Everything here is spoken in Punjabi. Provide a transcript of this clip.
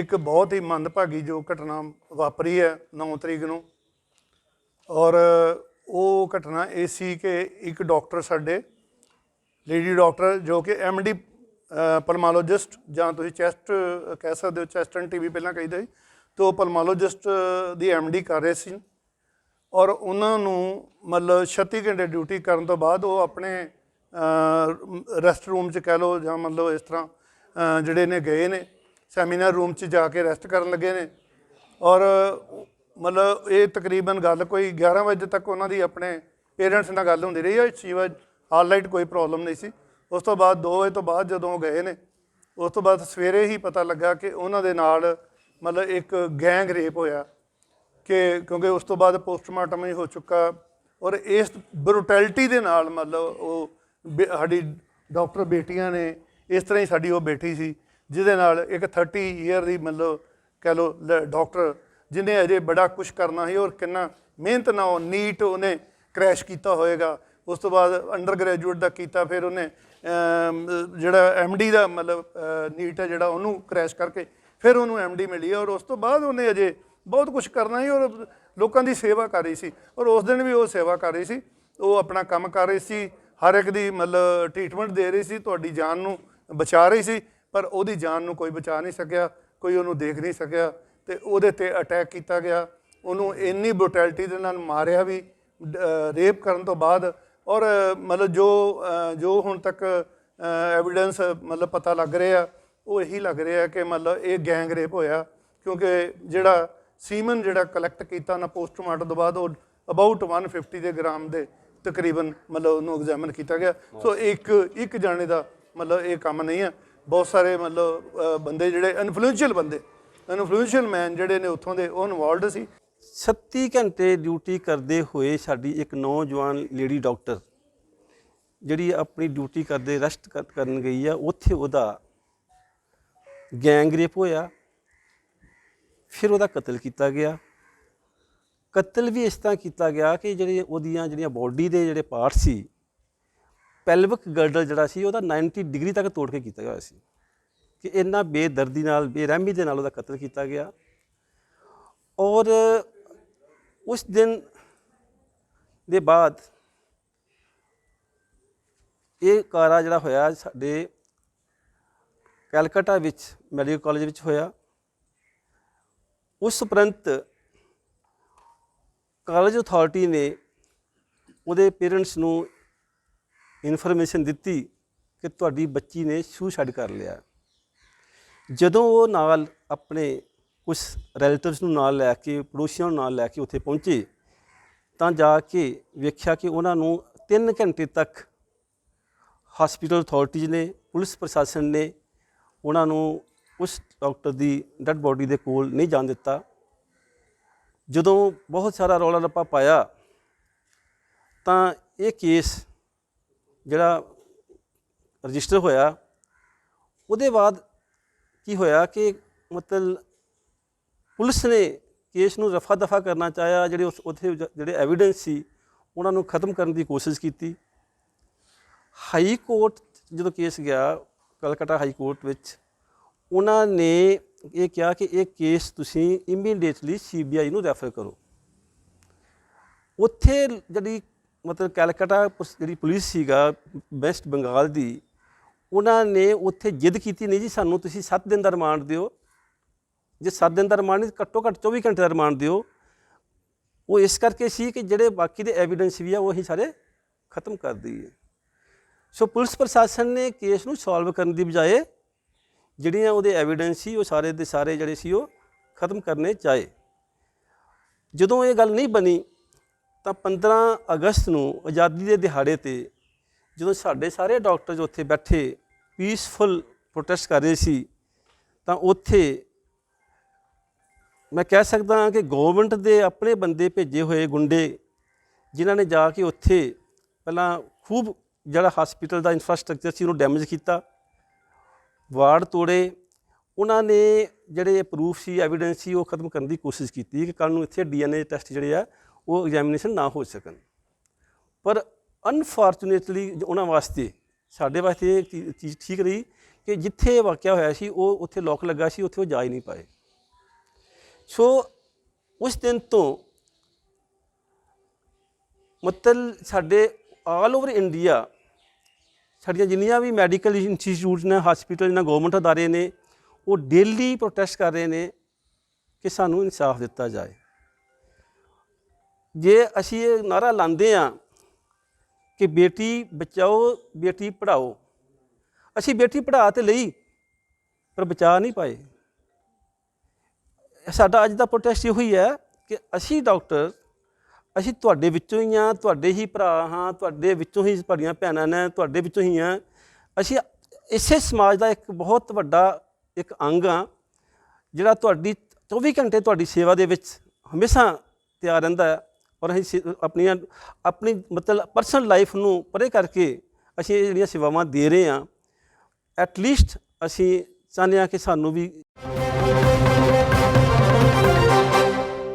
ਇੱਕ ਬਹੁਤ ਹੀ ਮੰਦਭਾਗੀ ਜੋ ਘਟਨਾ ਵਾਪਰੀ ਹੈ 9 ਤਰੀਕ ਨੂੰ। ਔਰ ਉਹ ਘਟਨਾ ਇਹ ਸੀ ਕਿ ਇੱਕ ਡਾਕਟਰ ਸਾਡੇ ਲੇਡੀ ਡਾਕਟਰ ਜੋ ਕਿ ਐਮਡੀ ਪਲਮਾਲੋਜਿਸਟ ਜਾਂ ਤੁਸੀਂ ਚੈਸਟ ਕਹਿ ਸਕਦੇ ਹੋ ਚੈਸਟ ਐਂਡ ਟੀਵੀ ਪਹਿਲਾਂ ਕਹਿੰਦੇ ਸੀ, ਤੇ ਉਹ ਪਲਮਾਲੋਜਿਸਟ ਦੀ ਐਮਡੀ ਕਰ ਰਹੇ ਸੀ। ਔਰ ਉਹਨਾਂ ਨੂੰ ਮਤਲਬ 36 ਘੰਟੇ ਡਿਊਟੀ ਕਰਨ ਤੋਂ ਬਾਅਦ ਉਹ ਆਪਣੇ ਰੈਸਟ ਰੂਮ 'ਚ ਕਹਿ ਲਓ ਜਾਂ ਮਤਲਬ ਇਸ ਤਰ੍ਹਾਂ ਜਿਹੜੇ ਨੇ ਗਏ ਨੇ। ਸੈਮੀਨਾਰ ਰੂਮ 'ਚ ਜਾ ਕੇ ਰੈਸਟ ਕਰਨ ਲੱਗੇ ਨੇ। ਔਰ ਮਤਲਬ ਇਹ ਤਕਰੀਬਨ ਗੱਲ ਕੋਈ 11 ਵਜੇ ਤੱਕ ਉਹਨਾਂ ਦੀ ਆਪਣੇ ਪੇਰੈਂਟਸ ਨਾਲ ਗੱਲ ਹੁੰਦੀ ਰਹੀ ਹੈ ਸ਼ੀ ਵਾਜ ਆਲਰਾਈਟ ਕੋਈ ਪ੍ਰੋਬਲਮ ਨਹੀਂ ਸੀ। ਉਸ ਤੋਂ ਬਾਅਦ 2 ਵਜੇ ਤੋਂ ਬਾਅਦ ਜਦੋਂ ਉਹ ਗਏ ਨੇ, ਉਸ ਤੋਂ ਬਾਅਦ ਸਵੇਰੇ ਹੀ ਪਤਾ ਲੱਗਾ ਕਿ ਉਹਨਾਂ ਦੇ ਨਾਲ ਮਤਲਬ ਇੱਕ ਗੈਂਗ ਰੇਪ ਹੋਇਆ ਕਿ ਕਿਉਂਕਿ ਉਸ ਤੋਂ ਬਾਅਦ ਪੋਸਟਮਾਰਟਮ ਹੀ ਹੋ ਚੁੱਕਾ ਔਰ ਇਸ ਬਰੂਟੈਲਿਟੀ ਦੇ ਨਾਲ ਮਤਲਬ ਉਹ ਬੇ- ਸਾਡੀ ਡਾਕਟਰ ਬੇਟੀਆਂ ਨੇ, ਇਸ ਤਰ੍ਹਾਂ ਹੀ ਸਾਡੀ ਉਹ ਬੇਟੀ ਸੀ। ਜਿਹਦੇ ਨਾਲ ਇੱਕ 30 ਈਅਰ ਦੀ ਮਤਲਬ ਕਹਿ ਲਓ ਲ- ਡਾਕਟਰ ਜਿਹਨੇ ਅਜੇ ਬੜਾ ਕੁਝ ਕਰਨਾ ਸੀ ਔਰ ਕਿੰਨਾ ਮਿਹਨਤ ਨਾਲ ਨੀਟ ਉਹਨੇ ਕ੍ਰੈਸ਼ ਕੀਤਾ ਹੋਏਗਾ। ਉਸ ਤੋਂ ਬਾਅਦ ਅੰਡਰ ਗ੍ਰੈਜੂਏਟ ਦਾ ਕੀਤਾ ਫਿਰ ਉਹਨੇ ਅਮ, ਜਿਹੜਾ ਐਮਡੀ ਦਾ ਮਤਲਬ ਨੀਟ ਹੈ ਜਿਹੜਾ ਉਹਨੂੰ ਕ੍ਰੈਸ਼ ਕਰਕੇ ਫਿਰ ਉਹਨੂੰ ਐਮਡੀ ਮਿਲੀ ਔਰ ਉਸ ਤੋਂ ਬਾਅਦ ਉਹਨੇ ਅਜੇ ਬਹੁਤ ਕੁਝ ਕਰਨਾ ਸੀ ਔਰ ਲੋਕਾਂ ਦੀ ਸੇਵਾ ਕਰ ਰਹੀ ਸੀ ਔਰ ਉਸ ਦਿਨ ਵੀ ਉਹ ਸੇਵਾ ਕਰ ਰਹੀ ਸੀ। ਉਹ ਆਪਣਾ ਕੰਮ ਕਰ ਰਹੀ ਸੀ ਹਰ ਇੱਕ ਦੀ ਮਤਲਬ ਟ੍ਰੀਟਮੈਂਟ ਦੇ ਰਹੀ ਸੀ ਤੁਹਾਡੀ ਜਾਨ ਨੂੰ ਬਚਾ ਰਹੀ ਸੀ। ਪਰ ਉਹਦੀ ਜਾਨ ਨੂੰ ਕੋਈ ਬਚਾ ਨਹੀਂ ਸਕਿਆ, ਕੋਈ ਉਹਨੂੰ ਦੇਖ ਨਹੀਂ ਸਕਿਆ ਤੇ ਉਹਦੇ ਤੇ ਅਟੈਕ ਕੀਤਾ ਗਿਆ। ਉਹਨੂੰ ਇੰਨੀ ਬ੍ਰੂਟੈਲਿਟੀ ਦੇ ਨਾਲ ਮਾਰਿਆ ਵੀ ਰੇਪ ਕਰਨ ਤੋਂ ਬਾਅਦ ਔਰ, ਮਤਲਬ ਜੋ ਜੋ ਹੁਣ ਤੱਕ ਐਵੀਡੈਂਸ ਮਤਲਬ ਪਤਾ ਲੱਗ ਰਿਹਾ, ਉਹ ਇਹੀ ਲੱਗ ਰਿਹਾ ਕਿ ਮਤਲਬ ਇਹ ਗੈਂਗ ਰੇਪ ਹੋਇਆ। ਕਿਉਂਕਿ ਜਿਹੜਾ ਸੀਮਨ ਜਿਹੜਾ ਕਲੈਕਟ ਕੀਤਾ ਨਾ ਪੋਸਟਮਾਰਟਮ ਤੋਂ ਬਾਅਦ, ਉਹ ਅਬਾਊਟ 150 ਦੇ ਗ੍ਰਾਮ ਦੇ ਤਕਰੀਬਨ ਮਤਲਬ ਉਹਨੂੰ ਐਗਜ਼ਾਮਿਨ ਕੀਤਾ ਗਿਆ। ਸੋ ਇੱਕ ਇੱਕ ਜਾਣੇ ਦਾ ਮਤਲਬ ਇਹ ਕੰਮ ਨਹੀਂ ਹੈ। ਬਹੁਤ ਸਾਰੇ ਮਤਲਬ ਬੰਦੇ ਜਿਹੜੇ ਇਨਫਲੂਐਂਸ਼ੀਅਲ ਬੰਦੇ ਇਨਫਲੂਐਂਸ਼ੀਅਲ ਮੈਨ ਜਿਹੜੇ ਨੇ ਉੱਥੋਂ ਦੇ, ਉਹ ਇਨਵੋਲਡ ਸੀ। 36 ਘੰਟੇ ਡਿਊਟੀ ਕਰਦੇ ਹੋਏ ਸਾਡੀ ਇੱਕ ਨੌਜਵਾਨ ਲੇਡੀ ਡਾਕਟਰ ਜਿਹੜੀ ਆਪਣੀ ਡਿਊਟੀ ਕਰਦੇ ਰੈਸਟ ਕਰਨ ਗਈ ਆ, ਉੱਥੇ ਉਹਦਾ ਗੈਂਗ ਰੇਪ ਹੋਇਆ। ਫਿਰ ਉਹਦਾ ਕਤਲ ਕੀਤਾ ਗਿਆ। ਕਤਲ ਵੀ ਇਸ ਤਰ੍ਹਾਂ ਕੀਤਾ ਗਿਆ ਕਿ ਜਿਹੜੇ ਉਹਦੀਆਂ ਜਿਹੜੀਆਂ ਬਾਡੀ ਦੇ ਜਿਹੜੇ ਪਾਰਟ ਸੀ ਪੈਲਵਿਕ ਗਰਡਲ ਜਿਹੜਾ ਸੀ, ਉਹਦਾ 90 ਡਿਗਰੀ ਤੱਕ ਤੋੜ ਕੇ ਕੀਤਾ ਹੋਇਆ ਸੀ। ਕਿ ਇੰਨਾ ਬੇਦਰਦੀ ਨਾਲ, ਬੇਰਹਿਮੀ ਦੇ ਨਾਲ ਉਹਦਾ ਕਤਲ ਕੀਤਾ ਗਿਆ। ਔਰ ਉਸ ਦਿਨ ਦੇ ਬਾਅਦ ਇਹ ਕਾਰਾ ਜਿਹੜਾ ਹੋਇਆ ਸਾਡੇ ਕੈਲਕਟਾ ਵਿੱਚ, ਮੈਡੀਕਲ ਕਾਲਜ ਵਿੱਚ ਹੋਇਆ। ਉਸ ਉਪਰੰਤ ਕਾਲਜ ਅਥਾਰਟੀ ਨੇ ਉਹਦੇ ਪੇਰੈਂਟਸ ਨੂੰ ਇਨਫੋਰਮੇਸ਼ਨ ਦਿੱਤੀ ਕਿ ਤੁਹਾਡੀ ਬੱਚੀ ਨੇ ਸੁਸਾਈਡ ਕਰ ਲਿਆ। ਜਦੋਂ ਉਹ ਨਾਲ ਆਪਣੇ ਕੁਝ ਰਿਲੇਟਿਵਸ ਨੂੰ ਨਾਲ ਲੈ ਕੇ, ਪੜੋਸੀਆਂ ਨੂੰ ਨਾਲ ਲੈ ਕੇ ਉੱਥੇ ਪਹੁੰਚੇ, ਤਾਂ ਜਾ ਕੇ ਵੇਖਿਆ ਕਿ ਉਹਨਾਂ ਨੂੰ 3 ਘੰਟੇ ਤੱਕ ਹਸਪੀਟਲ ਅਥਾਰਟੀਜ਼ ਨੇ, ਪੁਲਿਸ ਪ੍ਰਸ਼ਾਸਨ ਨੇ ਉਹਨਾਂ ਨੂੰ ਉਸ ਡਾਕਟਰ ਦੀ ਡੈੱਡ ਬੋਡੀ ਦੇ ਕੋਲ ਨਹੀਂ ਜਾਣ ਦਿੱਤਾ। ਜਦੋਂ ਬਹੁਤ ਸਾਰਾ ਰੌਲਾ ਰੱਪਾ ਪਾਇਆ, ਤਾਂ ਇਹ ਕੇਸ ਜਿਹੜਾ ਰਜਿਸਟਰ ਹੋਇਆ, ਉਹਦੇ ਬਾਅਦ ਕੀ ਹੋਇਆ ਕਿ ਮਤਲਬ ਪੁਲਿਸ ਨੇ ਕੇਸ ਨੂੰ ਰਫਾ ਦਫਾ ਕਰਨਾ ਚਾਹਿਆ, ਜਿਹੜੇ ਉਸ, ਉੱਥੇ ਜਿਹੜੇ ਐਵੀਡੈਂਸ ਸੀ, ਉਹਨਾਂ ਨੂੰ ਖਤਮ ਕਰਨ ਦੀ ਕੋਸ਼ਿਸ਼ ਕੀਤੀ। ਹਾਈ ਕੋਰਟ ਜਦੋਂ ਕੇਸ ਗਿਆ, ਕਲਕੱਤਾ ਹਾਈ ਕੋਰਟ ਵਿੱਚ, ਉਹਨਾਂ ਨੇ ਇਹ ਕਿਹਾ ਕਿ ਇਹ ਕੇਸ ਤੁਸੀਂ ਇਮੀਡੀਏਟਲੀ ਸੀਬੀਆਈ ਨੂੰ ਰੈਫਰ ਕਰੋ। ਉੱਥੇ ਜਿਹੜੀ ਮਤਲਬ ਕੈਲਕਟਾ ਪੁਲਿਸ- ਜਿਹੜੀ ਪੁਲਿਸ ਸੀਗਾ ਵੈਸਟ ਬੰਗਾਲ ਦੀ, ਉਹਨਾਂ ਨੇ ਉੱਥੇ ਜਿੱਦ ਕੀਤੀ ਨਹੀਂ ਜੀ ਸਾਨੂੰ ਤੁਸੀਂ 7 ਦਿਨ ਦਾ ਰਿਮਾਂਡ ਦਿਓ। ਜੇ 7 ਦਿਨ ਦਾ ਰਿਮਾਂਡ ਨਹੀਂ, ਘੱਟੋ ਘੱਟ 24 ਘੰਟੇ ਦਾ ਰਿਮਾਂਡ ਦਿਓ। ਉਹ ਇਸ ਕਰਕੇ ਸੀ ਕਿ ਜਿਹੜੇ ਬਾਕੀ ਦੇ ਐਵੀਡੈਂਸ ਵੀ ਆ, ਉਹ ਅਸੀਂ ਸਾਰੇ ਖਤਮ ਕਰ ਦਈਏ। ਸੋ ਪੁਲਿਸ ਪ੍ਰਸ਼ਾਸਨ ਨੇ ਕੇਸ ਨੂੰ ਸੋਲਵ ਕਰਨ ਦੀ ਬਜਾਏ ਜਿਹੜੀਆਂ ਉਹਦੇ ਐਵੀਡੈਂਸ ਸੀ, ਉਹ ਸਾਰੇ ਦੇ ਸਾਰੇ ਜਿਹੜੇ ਸੀ, ਉਹ ਖਤਮ ਕਰਨੇ ਚਾਹੇ। ਜਦੋਂ ਇਹ ਗੱਲ ਨਹੀਂ ਬਣੀ ਤਾਂ 15 ਅਗਸਤ ਨੂੰ ਆਜ਼ਾਦੀ ਦੇ ਦਿਹਾੜੇ ਤੇ ਜਦੋਂ ਸਾਡੇ ਸਾਰੇ ਡਾਕਟਰ ਉੱਥੇ ਬੈਠੇ ਪੀਸਫੁਲ ਪ੍ਰੋਟੈਸਟ ਕਰ ਰਹੇ ਸੀ, ਤਾਂ ਉੱਥੇ ਮੈਂ ਕਹਿ ਸਕਦਾ ਹਾਂ ਕਿ ਗਵਰਨਮੈਂਟ ਦੇ ਆਪਣੇ ਬੰਦੇ ਭੇਜੇ ਹੋਏ ਗੁੰਡੇ, ਜਿਨ੍ਹਾਂ ਨੇ ਜਾ ਕੇ ਉੱਥੇ ਪਹਿਲਾਂ ਖੂਬ ਜਿਹੜਾ ਹਸਪੀਟਲ ਦਾ ਇਨਫਰਾਸਟ੍ਰਕਚਰ ਸੀ ਉਹਨੂੰ ਡੈਮੇਜ ਕੀਤਾ ਵਾਰਡ ਤੋੜੇ, ਉਹਨਾਂ ਨੇ ਜਿਹੜੇ ਪ੍ਰੂਫ ਸੀ ਐਵੀਡੈਂਸ ਸੀ, ਉਹ ਖਤਮ ਕਰਨ ਦੀ ਕੋਸ਼ਿਸ਼ ਕੀਤੀ ਕਿ ਕੱਲ ਨੂੰ ਇੱਥੇ ਡੀਐਨਏ ਟੈਸਟ ਜਿਹੜੇ ਆ ਉਹ ਐਗਜ਼ਾਮੀਨੇਸ਼ਨ ਨਾ ਹੋ ਸਕਣ। ਪਰ ਅਨਫੋਰਚੂਨੇਟਲੀ ਉਹਨਾਂ ਵਾਸਤੇ, ਸਾਡੇ ਵਾਸਤੇ ਇਹ ਚੀਜ਼ ਠੀਕ ਰਹੀ ਕਿ ਜਿੱਥੇ ਇਹ ਵਾਕਿਆ ਹੋਇਆ ਸੀ, ਉਹ ਉੱਥੇ ਲੋਕ ਲੱਗਾ ਸੀ, ਉੱਥੇ ਉਹ ਜਾ ਹੀ ਨਹੀਂ ਪਾਏ। ਸੋ ਉਸ ਦਿਨ ਤੋਂ ਮਤਲਬ ਸਾਡੇ ਆਲ ਓਵਰ ਇੰਡੀਆ ਸਾਡੀਆਂ ਜਿੰਨੀਆਂ ਵੀ ਮੈਡੀਕਲ ਇੰਸਟੀਚਿਊਟਸ ਨੇ ਹਸਪੀਟਲ ਨੇ ਗਵਰਨਮੈਂਟ ਅਦਾਰੇ ਨੇ, ਉਹ ਡੇਲੀ ਪ੍ਰੋਟੈਸਟ ਕਰ ਰਹੇ ਨੇ ਕਿ ਸਾਨੂੰ ਇਨਸਾਫ ਦਿੱਤਾ ਜਾਏ। ਜੇ ਅਸੀਂ ਇਹ ਨਾਰਾ ਲਾਉਂਦੇ ਆ ਕਿ ਬੇਟੀ ਬਚਾਓ, ਬੇਟੀ ਪੜ੍ਹਾਓ, ਅਸੀਂ ਬੇਟੀ ਪੜ੍ਹਾ ਤੇ ਲਈ, ਪਰ ਬਚਾ ਨਹੀਂ ਪਾਏ। ਸਾਡਾ ਅੱਜ ਦਾ ਪ੍ਰੋਟੈਸਟ ਇਹੋ ਹੀ ਹੈ ਕਿ ਅਸੀਂ ਡਾਕਟਰ ਅਸੀਂ ਤੁਹਾਡੇ ਵਿੱਚੋਂ ਹੀ ਆ ਤੁਹਾਡੇ ਹੀ ਭਰਾ ਹਾਂ, ਤੁਹਾਡੇ ਵਿੱਚੋਂ ਹੀ ਤੁਹਾਡੀਆਂ ਭੈਣਾਂ ਨੇ, ਤੁਹਾਡੇ ਵਿੱਚੋਂ ਹੀ ਆ ਅਸੀਂ ਇਸੇ ਸਮਾਜ ਦਾ ਇੱਕ ਬਹੁਤ ਵੱਡਾ ਇੱਕ ਅੰਗ ਆ ਜਿਹੜਾ ਤੁਹਾਡੀ 24 ਘੰਟੇ ਤੁਹਾਡੀ ਸੇਵਾ ਦੇ ਵਿੱਚ ਹਮੇਸ਼ਾ ਤਿਆਰ ਰਹਿੰਦਾ ਹੈ। ਔਰ ਅਸੀਂ ਸੇ- ਆਪਣੀਆਂ, ਆਪਣੀ ਮਤਲਬ ਪਰਸਨਲ ਲਾਈਫ ਨੂੰ ਪਰੇ ਕਰਕੇ ਅਸੀਂ ਇਹ ਜਿਹੜੀਆਂ ਸੇਵਾਵਾਂ ਦੇ ਰਹੇ ਹਾਂ ਐਟ ਲੀਸਟ ਅਸੀਂ ਚਾਹੁੰਦੇ ਹਾਂ ਕਿ ਸਾਨੂੰ ਵੀ